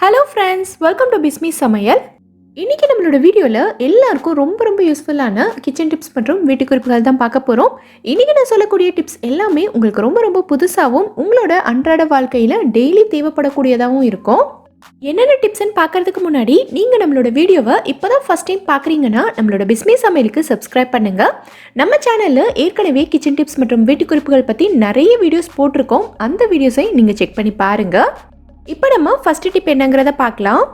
Hello friends welcome to Bismi சமையல் இன்றைக்கி நம்மளோட வீடியோவில் எல்லாருக்கும் ரொம்ப ரொம்ப யூஸ்ஃபுல்லான கிச்சன் டிப்ஸ் மற்றும் வீட்டு குறிப்புகள் தான் பார்க்க போகிறோம் இன்றைக்கி நான் சொல்லக்கூடிய டிப்ஸ் எல்லாமே உங்களுக்கு ரொம்ப ரொம்ப புதுசாகவும் உங்களோட அன்றாட வாழ்க்கையில் டெய்லி தேவைப்படக்கூடியதாகவும் இருக்கும். என்னென்ன டிப்ஸ்ன்னு பார்க்கறதுக்கு முன்னாடி நீங்கள் நம்மளோட வீடியோவை இப்போ தான் ஃபஸ்ட் டைம் பார்க்குறீங்கன்னா நம்மளோட பிஸ்மி சமையலுக்கு சப்ஸ்கிரைப் பண்ணுங்கள் நம்ம சேனலில் ஏற்கனவே கிச்சன் டிப்ஸ் மற்றும் வீட்டு குறிப்புகள் பற்றி நிறைய வீடியோஸ் போட்டிருக்கோம். அந்த வீடியோஸை நீங்கள் செக் பண்ணி பாருங்கள் இப்போ நம்ம ஃபஸ்ட்டு டிப் என்னங்கிறத பார்க்கலாம்.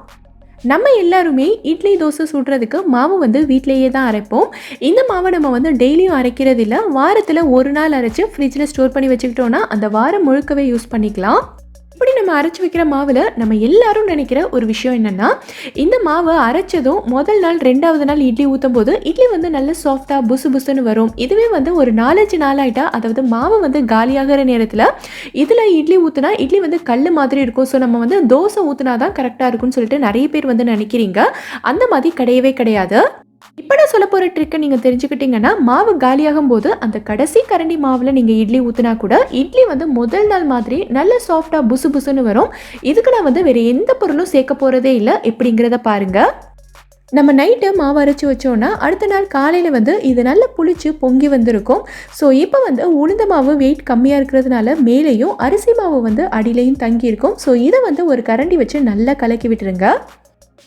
நம்ம எல்லாருமே இட்லி தோசை சுடுறதுக்கு மாவு வந்து வீட்டிலேயே தான் அரைப்போம். இந்த மாவை நம்ம வந்து டெய்லியும் அரைக்கிறது இல்லை வாரத்தில் ஒரு நாள் அரைச்சி ஃப்ரிட்ஜில் ஸ்டோர் பண்ணி வச்சுக்கிட்டோன்னா அந்த வாரம் முழுக்கவே யூஸ் பண்ணிக்கலாம். இப்படி நம்ம அரைச்சி வைக்கிற மாவில் நம்ம எல்லாரும் நினைக்கிற ஒரு விஷயம் என்னென்னா இந்த மாவை அரைச்சதும் முதல் நாள் ரெண்டாவது நாள் இட்லி ஊற்றும் போது இட்லி வந்து நல்ல சாஃப்டாக புசு புசுன்னு வரும். இதுவே வந்து ஒரு நாலஞ்சு நாள் ஆகிட்டா அதாவது மாவு வந்து காலியாகிற நேரத்தில் இதில் இட்லி ஊற்றுனா இட்லி வந்து கல் மாதிரி இருக்கும். ஸோ நம்ம வந்து தோசை ஊற்றுனா தான் கரெக்டாக இருக்கும்னு சொல்லிட்டு நிறைய பேர் வந்து நினைக்கிறீங்க. அந்த மாதிரி கிடையவே கிடையாது. இப்போ நான் சொல்ல போகிற ட்ரிக்கை நீங்கள் தெரிஞ்சுக்கிட்டீங்கன்னா மாவு காலியாகும் போது அந்த கடைசி கரண்டி மாவில் நீங்கள் இட்லி ஊற்றினா கூட இட்லி வந்து முதல் நாள் மாதிரி நல்ல சாஃப்டாக புசு புசுன்னு வரும். இதுக்கு நான் வந்து வேறு எந்த பொருளும் சேர்க்க போகிறதே இல்லை. எப்படிங்கிறத பாருங்கள் நம்ம நைட்டு மாவு அரைச்சி வச்சோன்னா அடுத்த நாள் காலையில் வந்து இது நல்லா புளிச்சு பொங்கி வந்திருக்கும். ஸோ இப்போ வந்து உளுந்த மாவு வெயிட் கம்மியாக இருக்கிறதுனால மேலேயும் அரிசி மாவு வந்து அடியிலையும் தங்கியிருக்கும். ஸோ இதை வந்து ஒரு கரண்டி வச்சு நல்லா கலக்கி விட்டுருங்க.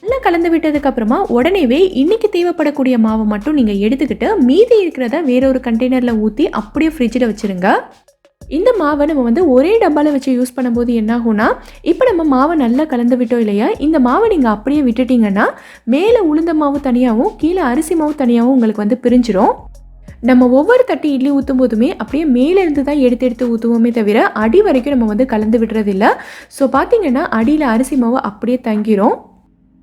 நல்லா கலந்து விட்டதுக்கு அப்புறமா உடனேவே இன்னைக்கு தேவைப்படக்கூடிய மாவை மட்டும் நீங்கள் எடுத்துக்கிட்டு மீதி இருக்கிறத வேற ஒரு கண்டெய்னரில் ஊற்றி அப்படியே ஃப்ரிட்ஜில் வச்சுருங்க. இந்த மாவை நம்ம வந்து ஒரே டப்பாவில் வச்சு யூஸ் பண்ணும்போது என்ன ஆகும்னா இப்போ நம்ம மாவை நல்லா கலந்து விட்டோம் இல்லையா? இந்த மாவை நீங்கள் அப்படியே விட்டுட்டீங்கன்னா மேலே உளுந்த மாவு தனியாகவும் கீழே அரிசி மாவு தனியாகவும் உங்களுக்கு வந்து பிரிஞ்சிடும் நம்ம ஒவ்வொரு தட்டி இட்லி ஊற்றும் போதுமே அப்படியே மேலேருந்து தான் எடுத்து எடுத்து ஊற்றுவோமே தவிர அடி வரைக்கும் நம்ம வந்து கலந்து விடுறதில்ல. ஸோ பார்த்தீங்கன்னா அடியில் அரிசி மாவு அப்படியே தங்கிரும்.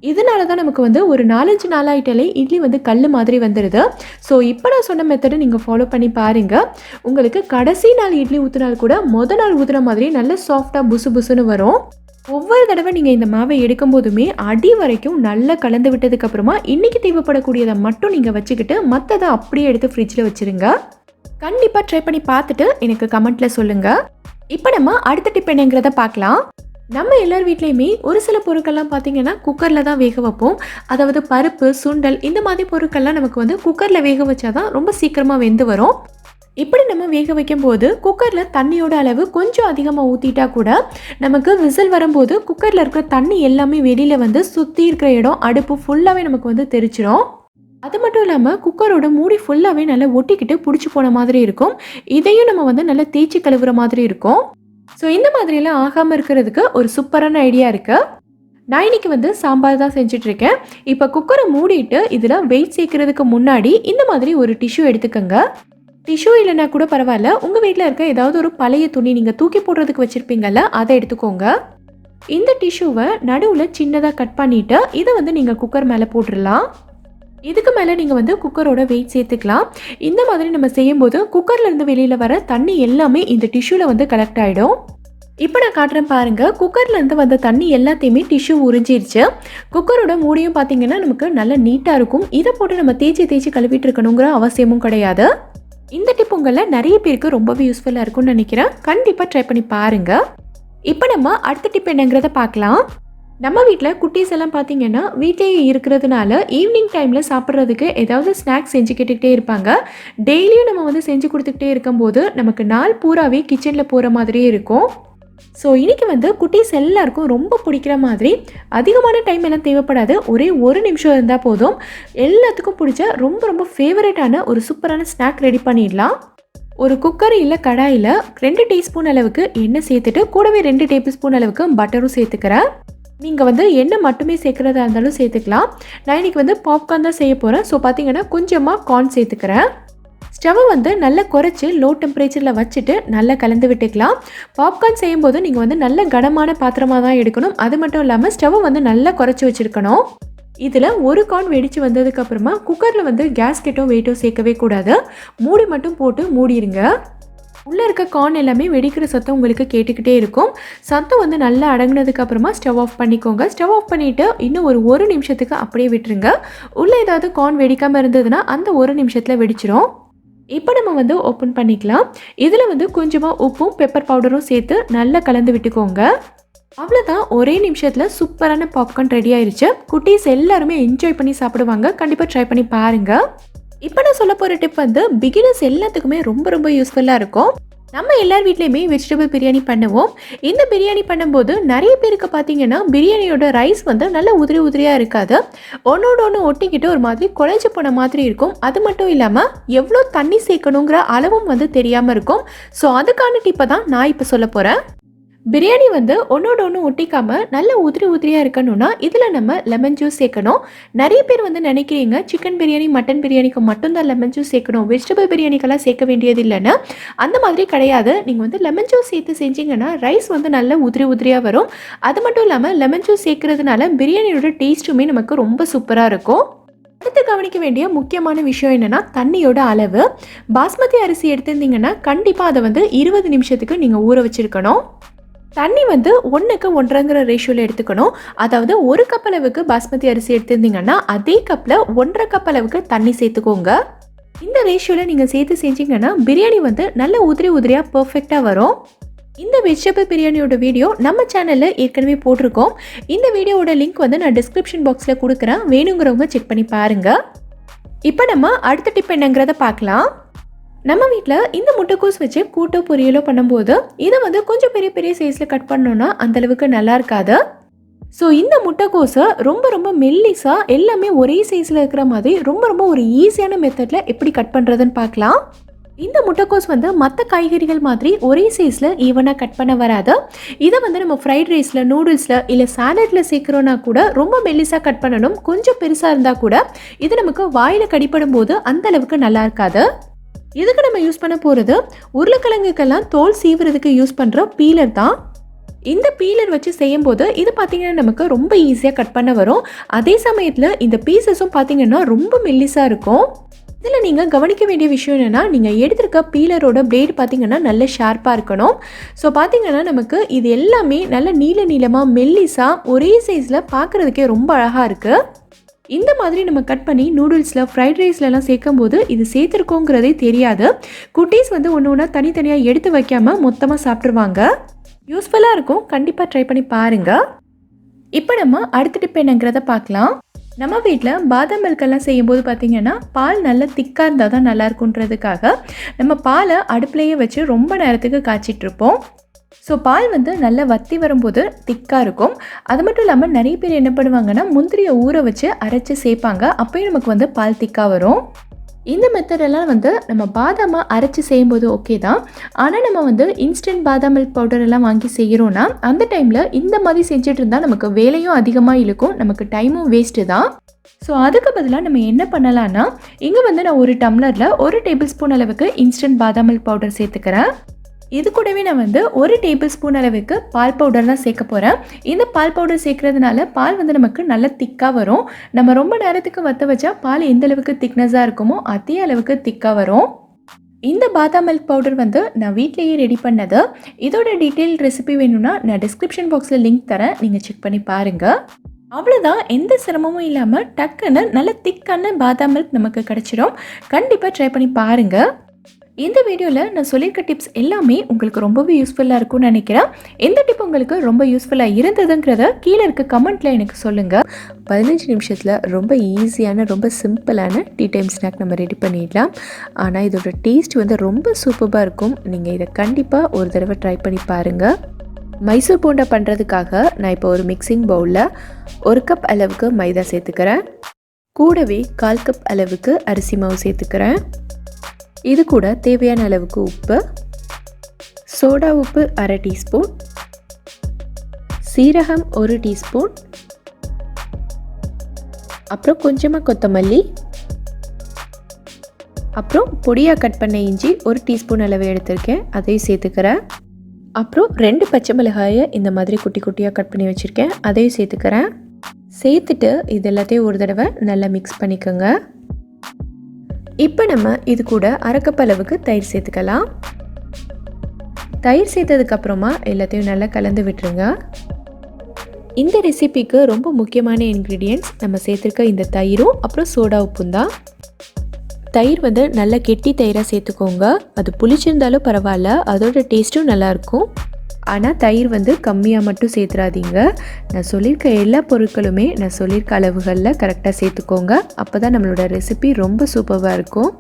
இதனால தான் நமக்கு வந்து ஒரு நாலஞ்சு நாளாயிட்டாலே இட்லி வந்து கல் மாதிரி வந்துடுது ஸோ இப்போ நான் சொன்ன மெத்தடை நீங்கள் ஃபாலோ பண்ணி பாருங்கள் உங்களுக்கு கடைசி நாள் இட்லி ஊற்றினால் கூட மொதல் நாள் ஊற்றுன மாதிரி நல்ல சாஃப்டாக புசு புசுன்னு வரும். ஒவ்வொரு தடவை நீங்கள் இந்த மாவை எடுக்கும் போதுமே அடி வரைக்கும் நல்லா கலந்து விட்டதுக்கு அப்புறமா தேவைப்படக்கூடியதை மட்டும் நீங்கள் வச்சுக்கிட்டு மற்றதை அப்படியே எடுத்து ஃப்ரிட்ஜில் வச்சுருங்க. கண்டிப்பாக ட்ரை பண்ணி பார்த்துட்டு எனக்கு கமெண்ட்டில் சொல்லுங்கள் இப்போ நம்ம அடுத்த டிப் என்னங்கிறத பார்க்கலாம். நம்ம எல்லார் வீட்லேயுமே ஒரு சில பொருட்கள்லாம் பார்த்தீங்கன்னா குக்கரில் தான் வேக வைப்போம். அதாவது பருப்பு சுண்டல் இந்த மாதிரி பொருட்கள்லாம் நமக்கு வந்து குக்கரில் வேக வச்சாதான் ரொம்ப சீக்கிரமாக வெந்து வரும். இப்படி நம்ம வேக வைக்கும் போது குக்கரில் தண்ணியோட அளவு கொஞ்சம் அதிகமாக ஊற்றிட்டா கூட நமக்கு விசில் வரும்போது குக்கரில் இருக்கிற தண்ணி எல்லாமே வெளியில் வந்து சுற்றி இருக்கிற இடம் அடுப்பு ஃபுல்லாகவே நமக்கு வந்து தெரிச்சிடும் அது மட்டும் இல்லாமல் குக்கரோட மூடி ஃபுல்லாகவே நல்லா ஒட்டிக்கிட்டு பிடிச்சி போன மாதிரி இருக்கும். இதையும் நம்ம வந்து நல்லா தேய்ச்சி கழுவுற மாதிரி இருக்கும். ஸோ இந்த மாதிரியெல்லாம் ஆகாமல் இருக்கிறதுக்கு ஒரு சூப்பரான ஐடியா இருக்குது நான் இன்னைக்கு வந்து சாம்பார் தான் செஞ்சிட்ருக்கேன். இப்போ குக்கரை மூடிட்டு இதில் வெயிட் சேர்க்கறதுக்கு முன்னாடி இந்த மாதிரி ஒரு டிஷ்யூ எடுத்துக்கோங்க. டிஷ்யூ இல்லைனா கூட பரவாயில்ல. உங்கள் வீட்டில் இருக்க ஏதாவது ஒரு பழைய துணி நீங்கள் தூக்கி போடுறதுக்கு வச்சுருப்பீங்கல்ல அதை எடுத்துக்கோங்க. இந்த டிஷ்யூவை நடுவில் சின்னதாக கட் பண்ணிவிட்டு இதை வந்து நீங்கள் குக்கர் மேலே போட்டுடலாம் இதுக்கு மேலே நீங்கள் வந்து குக்கரோட வெயிட் சேர்த்துக்கலாம். இந்த மாதிரி நம்ம செய்யும்போது குக்கர்லேருந்து வெளியில் வர தண்ணி எல்லாமே இந்த டிஷ்யூவில் வந்து கலெக்ட் ஆகிடும் இப்போ நான் காட்டுறேன் பாருங்கள் குக்கர்லேருந்து வந்த தண்ணி எல்லாத்தையுமே டிஷ்யூ உறிஞ்சிருச்சு. குக்கரோட மூடியும் பார்த்தீங்கன்னா நமக்கு நல்ல நீட்டாக இருக்கும். இதை போட்டு நம்ம தேய்ச்சி தேய்ச்சி கழுவிட்டு இருக்கணுங்கிற அவசியமும் கிடையாது. இந்த டிப் உங்களில் நிறைய பேருக்கு ரொம்பவே யூஸ்ஃபுல்லாக இருக்கும்னு நினைக்கிறேன். கண்டிப்பாக ட்ரை பண்ணி பாருங்கள் இப்போ நம்ம அடுத்த டிப் என்னங்கிறத பார்க்கலாம். நம்ம வீட்டில் குட்டீஸ் எல்லாம் பார்த்தீங்கன்னா வீட்டிலேயே இருக்கிறதுனால ஈவினிங் டைமில் சாப்பிட்றதுக்கு ஏதாவது ஸ்நாக்ஸ் செஞ்சுக்கிட்டுக்கிட்டே இருப்பாங்க. டெய்லியும் நம்ம வந்து செஞ்சு கொடுத்துக்கிட்டே இருக்கும்போது நமக்கு நாள் பூராவே கிச்சனில் போகிற மாதிரியே இருக்கும். ஸோ இன்றைக்கி வந்து குட்டீஸ் எல்லாருக்கும் ரொம்ப பிடிக்கிற மாதிரி அதிகமான டைம் எல்லாம் தேவைப்படாது. ஒரே ஒரு நிமிஷம் இருந்தால் போதும். எல்லாத்துக்கும் பிடிச்ச ரொம்ப ரொம்ப ஃபேவரட்டான ஒரு சூப்பரான ஸ்நாக் ரெடி பண்ணிடலாம். ஒரு குக்கர் இல்லை கடாயில் ரெண்டு டீஸ்பூன் அளவுக்கு எண்ணெய் சேர்த்துட்டு கூடவே ரெண்டு டேபிள் ஸ்பூன் அளவுக்கு பட்டரும் சேர்த்துக்கிறேன். நீங்கள் வந்து எண்ணெய் மட்டுமே சேர்க்குறதா இருந்தாலும் சேர்த்துக்கலாம். நான் இன்றைக்கி வந்து பாப்கார்ன் தான் செய்ய போகிறேன் ஸோ பார்த்தீங்கன்னா கொஞ்சமாக கார்ன் சேர்த்துக்கிறேன். ஸ்டவ்வை வந்து நல்லா குறைச்சி லோ டெம்பரேச்சரில் வச்சுட்டு நல்லா கலந்து விட்டுக்கலாம். பாப்கார்ன் செய்யும்போது நீங்கள் வந்து நல்ல கனமான பாத்திரமாக தான் எடுக்கணும். அது மட்டும் இல்லாமல் ஸ்டவ்வை வந்து நல்லா குறைச்சி வச்சுருக்கணும். இதில் ஒரு கார்ன் வெடித்து வந்ததுக்கப்புறமா குக்கரில் வந்து கேஸ் கிட்டோ வெயிட்டோ சேர்க்கவே கூடாது. மூடி மட்டும் போட்டு மூடிடுங்க உள்ளே இருக்க கார்ன் எல்லாமே வெடிக்கிற சத்தம் உங்களுக்கு கேட்டுக்கிட்டே இருக்கும். சத்தம் வந்து நல்லா அடங்கினதுக்கு அப்புறமா ஸ்டவ் ஆஃப் பண்ணிக்கோங்க. ஸ்டவ் ஆஃப் பண்ணிவிட்டு இன்னும் ஒரு ஒரு நிமிஷத்துக்கு அப்படியே விட்டுருங்க. உள்ளே ஏதாவது கார்ன் வெடிக்காமல் இருந்ததுன்னா அந்த ஒரு நிமிஷத்தில் வெடிச்சிரும். இப்போ நம்ம வந்து ஓப்பன் பண்ணிக்கலாம். இதில் வந்து கொஞ்சமாக உப்பும் பெப்பர் பவுடரும் சேர்த்து நல்லா கலந்து விட்டுக்கோங்க. அவ்வளோதான் ஒரே நிமிஷத்தில் சூப்பரான பாப்கார்ன் ரெடி ஆயிடுச்சு குட்டீஸ் எல்லாருமே என்ஜாய் பண்ணி சாப்பிடுவாங்க. கண்டிப்பாக ட்ரை பண்ணி பாருங்கள் இப்போ நான் சொல்ல போகிற டிப் வந்து பிகினர்ஸ் எல்லாத்துக்குமே ரொம்ப ரொம்ப யூஸ்ஃபுல்லாக இருக்கும். நம்ம எல்லார் வீட்லேயுமே வெஜிடபிள் பிரியாணி பண்ணுவோம். இந்த பிரியாணி பண்ணும்போது நிறைய பேருக்கு பார்த்தீங்கன்னா பிரியாணியோட ரைஸ் வந்து நல்ல உதிரி உதிரியாக இருக்காது. ஒன்றோட ஒன்று ஒட்டிக்கிட்டு ஒரு மாதிரி குழஞ்சி போன மாதிரி இருக்கும். அது மட்டும் இல்லாமல் எவ்வளோ தண்ணி சேர்க்கணுங்கிற அளவும் வந்து தெரியாமல் இருக்கும். ஸோ அதுக்கான டிப்பை தான் நான் இப்போ சொல்ல போகிறேன் பிரியாணி வந்து ஒன்றோட ஒன்று ஒட்டிக்காமல் நல்ல உதிரி உதிரியாக இருக்கணும்னா இதில் நம்ம லெமன் ஜூஸ் சேர்க்கணும். நிறைய பேர் வந்து நினைக்கிறீங்க சிக்கன் பிரியாணி மட்டன் பிரியாணிக்கு மட்டும்தான் லெமன் ஜூஸ் சேர்க்கணும். வெஜிடபிள் பிரியாணிக்கெல்லாம் சேர்க்க வேண்டியது இல்லைன்னு. அந்த மாதிரி கிடையாது. நீங்கள் வந்து லெமன் ஜூஸ் சேர்த்து செஞ்சீங்கன்னா ரைஸ் வந்து நல்ல உதிரி உதிரியாக வரும். அது மட்டும் இல்லாமல் லெமன் ஜூஸ் சேர்க்கறதுனால பிரியாணியோட டேஸ்ட்டுமே நமக்கு ரொம்ப சூப்பராக இருக்கும். அடுத்து கவனிக்க வேண்டிய முக்கியமான விஷயம் என்னென்னா தண்ணியோட அளவு. பாஸ்மதி அரிசி எடுத்திருந்தீங்கன்னா கண்டிப்பாக அதை வந்து இருபது நிமிஷத்துக்கு நீங்கள் ஊற வச்சுருக்கணும். தண்ணி வந்து ஒன்றுக்கு ஒன்றரைங்கிற ரேஷியோவில் எடுத்துக்கணும். அதாவது ஒரு கப் அளவுக்கு பாஸ்மதி அரிசி எடுத்திருந்தீங்கன்னா அதே கப்பில் ஒன்றரை கப் அளவுக்கு தண்ணி சேர்த்துக்கோங்க. இந்த ரேஷியோவில் நீங்கள் சேர்த்து செஞ்சீங்கன்னா பிரியாணி வந்து நல்ல உதிரி உதிரியாக பர்ஃபெக்டாக வரும். இந்த வெஜிடபிள் பிரியாணியோட வீடியோ நம்ம சேனலில் ஏற்கனவே போட்டிருக்கோம். இந்த வீடியோவோட லிங்க் வந்து நான் டிஸ்கிரிப்ஷன் பாக்ஸில் கொடுக்குறேன். வேணுங்கிறவங்க செக் பண்ணி பாருங்கள் இப்போ நம்ம அடுத்த டிப் என்னங்கிறத பார்க்கலாம். நம்ம வீட்டில் இந்த முட்டைக்கோஸ் வச்சு கூட்டோ பொரியலோ பண்ணும்போது இதை வந்து கொஞ்சம் பெரிய பெரிய சைஸில் கட் பண்ணோன்னா அந்தளவுக்கு நல்லா இருக்காது. ஸோ இந்த முட்டைக்கோஸை ரொம்ப ரொம்ப மெல்லிஸாக எல்லாமே ஒரே சைஸில் இருக்கிற மாதிரி ரொம்ப ரொம்ப ஒரு ஈஸியான மெத்தடில் எப்படி கட் பண்ணுறதுன்னு பார்க்கலாம். இந்த முட்டைக்கோஸ் வந்து மற்ற காய்கறிகள் மாதிரி ஒரே சைஸில் ஈவனாக கட் பண்ண வராது. இதை வந்து நம்ம ஃப்ரைட் ரைஸில் நூடுல்ஸில் இல்லை சாலட்டில் சேர்க்குறோன்னா கூட ரொம்ப மெல்லிஸாக கட் பண்ணணும். கொஞ்சம் பெருசாக இருந்தால் கூட இது நமக்கு வாயில் கடிப்படும் போது அந்தளவுக்கு நல்லா இருக்காது. இதுக்கு நம்ம யூஸ் பண்ண போகிறது உருளைக்கிழங்குக்கெல்லாம் தோல் சீவுறதுக்கு யூஸ் பண்ணுற பீலர் தான். இந்த பீலர் வச்சு செய்யும்போது இது பார்த்திங்கன்னா நமக்கு ரொம்ப ஈஸியாக கட் பண்ண வரும். அதே சமயத்தில் இந்த பீசஸும் பார்த்தீங்கன்னா ரொம்ப மெல்லிஸாக இருக்கும். இதில் நீங்கள் கவனிக்க வேண்டிய விஷயம் என்னென்னா நீங்கள் எடுத்திருக்க பீலரோட பிளேடு பார்த்திங்கன்னா நல்ல ஷார்ப்பாக இருக்கணும். ஸோ பார்த்திங்கன்னா நமக்கு இது எல்லாமே நல்ல நீல நீளமாக மெல்லிஸாக ஒரே சைஸில் பார்க்குறதுக்கே ரொம்ப அழகாக இருக்குது இந்த மாதிரி நம்ம கட் பண்ணி நூடுல்ஸில் ஃப்ரைட் ரைஸ்லலாம் சேர்க்கும் போது இது சேர்த்துருக்கோங்கிறதே தெரியாது. குட்டீஸ் வந்து ஒன்று ஒன்றா தனித்தனியாக எடுத்து வைக்காமல் மொத்தமாக சாப்பிட்ருவாங்க யூஸ்ஃபுல்லாக இருக்கும். கண்டிப்பாக ட்ரை பண்ணி பாருங்கள் இப்போ நம்ம அடுத்த டிப் என்னங்கிறத பார்க்கலாம். நம்ம வீட்டில் பாதாம் மில்கெல்லாம் செய்யும்போது பார்த்திங்கன்னா பால் நல்லா திக்காக இருந்தால் தான் நல்லா இருக்குன்றதுக்காக நம்ம பாலை அடுப்புலையே வச்சு ரொம்ப நேரத்துக்கு காய்ச்சிட்ருப்போம் ஸோ பால் வந்து நல்லா வத்தி வரும்போது திக்காக இருக்கும். அது மட்டும் இல்லாமல் நிறைய பேர் என்ன பண்ணுவாங்கன்னா முந்திரியை ஊற வச்சு அரைச்சி சேர்ப்பாங்க அப்போயும் நமக்கு வந்து பால் திக்காக வரும். இந்த மெத்தடெல்லாம் வந்து நம்ம பாதாமாக அரைச்சி செய்யும்போது ஓகே தான். ஆனால் நம்ம வந்து இன்ஸ்டன்ட் பாதாம் மில்க் பவுடர் எல்லாம் வாங்கி செய்கிறோன்னா அந்த டைமில் இந்த மாதிரி செஞ்சுட்டு இருந்தால் நமக்கு வேலையும் அதிகமாக இழுக்கும். நமக்கு டைமும் வேஸ்ட்டு தான். ஸோ அதுக்கு பதிலாக நம்ம என்ன பண்ணலான்னா இங்கே வந்து நான் ஒரு டம்ளரில் ஒரு டேபிள் ஸ்பூன் அளவுக்கு இன்ஸ்டன்ட் பாதாம் மில்க் பவுடர் சேர்த்துக்கிறேன். இது கூடவே நான் வந்து ஒரு டேபிள் ஸ்பூன் அளவுக்கு பால் பவுடர் தான் சேர்க்க போகிறேன் இந்த பால் பவுடர் சேர்க்கறதுனால பால் வந்து நமக்கு நல்ல திக்காக வரும். நம்ம ரொம்ப நேரத்துக்கு வற்ற வச்சா பால் எந்த அளவுக்கு திக்னஸாக இருக்குமோ அதே அளவுக்கு திக்காக வரும். இந்த பாதாம் மில்க் பவுடர் வந்து நான் வீட்லேயே ரெடி பண்ணது. இதோட டீட்டெயில் ரெசிபி வேணும்னா நான் டிஸ்கிரிப்ஷன் பாக்ஸில் லிங்க் தரேன். நீங்கள் செக் பண்ணி பாருங்கள் அவ்வளோதான் எந்த சிரமமும் இல்லாமல் டக்குன்னு நல்ல திக்கான பாதாம் மில்க் நமக்கு கிடச்சிரும் கண்டிப்பாக ட்ரை பண்ணி பாருங்கள் இந்த வீடியோவில் நான் சொல்லியிருக்க டிப்ஸ் எல்லாமே உங்களுக்கு ரொம்பவே யூஸ்ஃபுல்லாக இருக்கும்னு நினைக்கிறேன். எந்த டிப் உங்களுக்கு ரொம்ப யூஸ்ஃபுல்லாக இருந்ததுங்கிறத கீழே இருக்க கமெண்ட்டில் எனக்கு சொல்லுங்கள் பதினஞ்சு நிமிஷத்தில் ரொம்ப ஈஸியான ரொம்ப சிம்பிளான டீ டைம் ஸ்நாக் நம்ம ரெடி பண்ணிடலாம். ஆனால் இதோட டேஸ்ட் வந்து ரொம்ப சூப்பராக இருக்கும். நீங்கள் இதை கண்டிப்பாக ஒரு தடவை ட்ரை பண்ணி பாருங்கள் மைசூர் போண்டா பண்ணுறதுக்காக நான் இப்போ ஒரு மிக்சிங் பவுலில் ஒரு கப் அளவுக்கு மைதா சேர்த்துக்கிறேன். கூடவே கால் கப் அளவுக்கு அரிசி மாவு சேர்த்துக்கிறேன். இது கூட தேவையான அளவுக்கு உப்பு சோடா உப்பு அரை டீஸ்பூன் சீரகம் ஒரு டீஸ்பூன் அப்புறம் கொஞ்சமாக கொத்தமல்லி அப்புறம் பொடியாக கட் பண்ண இஞ்சி ஒரு டீஸ்பூன் அளவு எடுத்திருக்கேன் அதையும் சேர்த்துக்கிறேன். அப்புறம் ரெண்டு பச்சை மிளகாயை இந்த மாதிரி குட்டி குட்டியாக கட் பண்ணி வச்சுருக்கேன் அதையும் சேர்த்துக்கிறேன். சேர்த்துட்டு இது எல்லாத்தையும் ஒரு தடவை நல்லா மிக்ஸ் பண்ணிக்கோங்க. இப்போ நம்ம இது கூட அரக்கப்பளவுக்கு தயிர் சேர்த்துக்கலாம். தயிர் சேர்த்ததுக்கப்புறமா எல்லாத்தையும் நல்லா கலந்து விட்டுருங்க. இந்த ரெசிபிக்கு ரொம்ப முக்கியமான இன்க்ரீடியன்ட்ஸ் நம்ம சேர்த்துருக்க இந்த தயிரும் அப்புறம் சோடா உப்பும் தான். தயிர் வந்து நல்லா கெட்டி தயிராக சேர்த்துக்கோங்க. அது புளிச்சிருந்தாலும் பரவாயில்ல அதோட டேஸ்ட்டும் நல்லாயிருக்கும் ஆனால் தயிர் வந்து கம்மியாக மட்டும் சேர்த்துறாதீங்க நான் சொல்லியிருக்க எல்லா பொருட்களுமே நான் சொல்லியிருக்க அளவுகளில் கரெக்டாக சேர்த்துக்கோங்க அப்போ தான் நம்மளோட ரெசிபி ரொம்ப சூப்பராக இருக்கும்.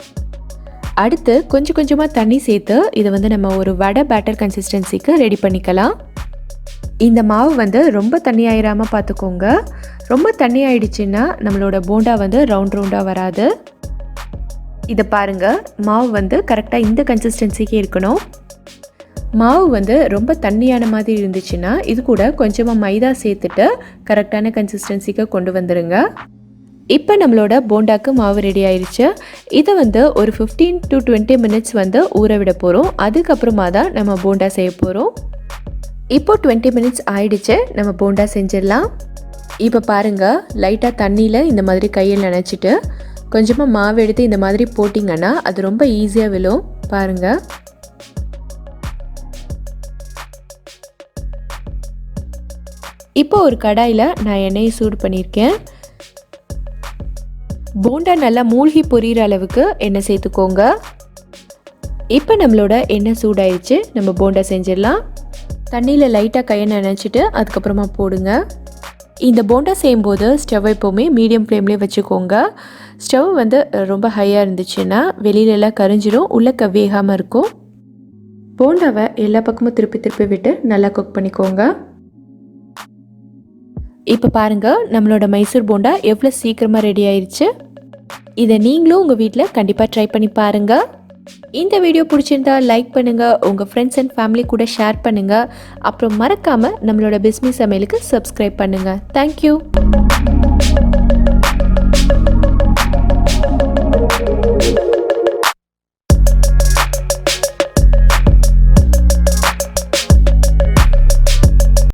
அடுத்து கொஞ்சம் கொஞ்சமாக தண்ணி சேர்த்து இதை வந்து நம்ம ஒரு வடை பேட்டர் கன்சிஸ்டன்சிக்கு ரெடி பண்ணிக்கலாம். இந்த மாவு வந்து ரொம்ப தண்ணி ஆயிராமல் பார்த்துக்கோங்க ரொம்ப தண்ணி ஆயிடுச்சுன்னா நம்மளோட போண்டா வந்து ரவுண்ட் ரவுண்டாக வராது. இதை பாருங்கள் மாவு வந்து கரெக்டாக இந்த கன்சிஸ்டன்சிக்கு இருக்கணும். மாவு வந்து ரொம்ப தண்ணியான மாதிரி இருந்துச்சுன்னா இது கூட கொஞ்சமாக மைதா சேர்த்துட்டு கரெக்டான கன்சிஸ்டன்சிக்கு கொண்டு வந்துடுங்க இப்போ நம்மளோட போண்டாக்கு மாவு ரெடி ஆயிடுச்சு இதை வந்து ஒரு ஃபிஃப்டீன் டு டுவெண்ட்டி மினிட்ஸ் வந்து ஊற விட போகிறோம் அதுக்கப்புறமா தான் நம்ம போண்டா செய்ய போகிறோம் இப்போ டுவெண்ட்டி மினிட்ஸ் ஆயிடுச்சு. நம்ம போண்டா செஞ்சிடலாம். இப்போ பாருங்கள் லைட்டாக தண்ணியில் இந்த மாதிரி கையில் நினச்சிட்டு கொஞ்சமாக மாவு எடுத்து இந்த மாதிரி போட்டிங்கன்னா அது ரொம்ப ஈஸியாக விழும். பாருங்கள் இப்போ ஒரு கடாயில் நான் எண்ணெயை சூடு பண்ணியிருக்கேன். போண்டா நல்லா மூழ்கி பொரியிற அளவுக்கு எண்ணெய் சேர்த்துக்கோங்க. இப்போ நம்மளோட எண்ணெய் சூடாயிடுச்சு. நம்ம போண்டா செஞ்சிடலாம். தண்ணியில் லைட்டாக கையை நினச்சிட்டு அதுக்கப்புறமா போடுங்க. இந்த போண்டா செய்யும்போது ஸ்டவ் எப்போவுமே மீடியம் ஃப்ளேம்லேயே வச்சுக்கோங்க. ஸ்டவ் வந்து ரொம்ப ஹையாக இருந்துச்சுன்னா வெளியிலலாம் கரிஞ்சிடும் உள்ளக்க வேகாமல் இருக்கும். போண்டாவை எல்லா பக்கமும் திருப்பி திருப்பி விட்டு நல்லா குக் பண்ணிக்கோங்க. இப்போ பாருங்கள் நம்மளோட மைசூர் போண்டா எவ்வளோ சீக்கிரமாக ரெடி ஆயிடுச்சு இதை நீங்களும் உங்கள் வீட்டில் கண்டிப்பாக ட்ரை பண்ணி பாருங்கள் இந்த வீடியோ பிடிச்சிருந்தா லைக் பண்ணுங்கள் உங்கள் ஃப்ரெண்ட்ஸ் அண்ட் ஃபேமிலி கூட ஷேர் பண்ணுங்கள் அப்புறம் மறக்காமல் நம்மளோட பிஸ்மி சமையலுக்கு சப்ஸ்கிரைப் பண்ணுங்கள் தேங்க்யூ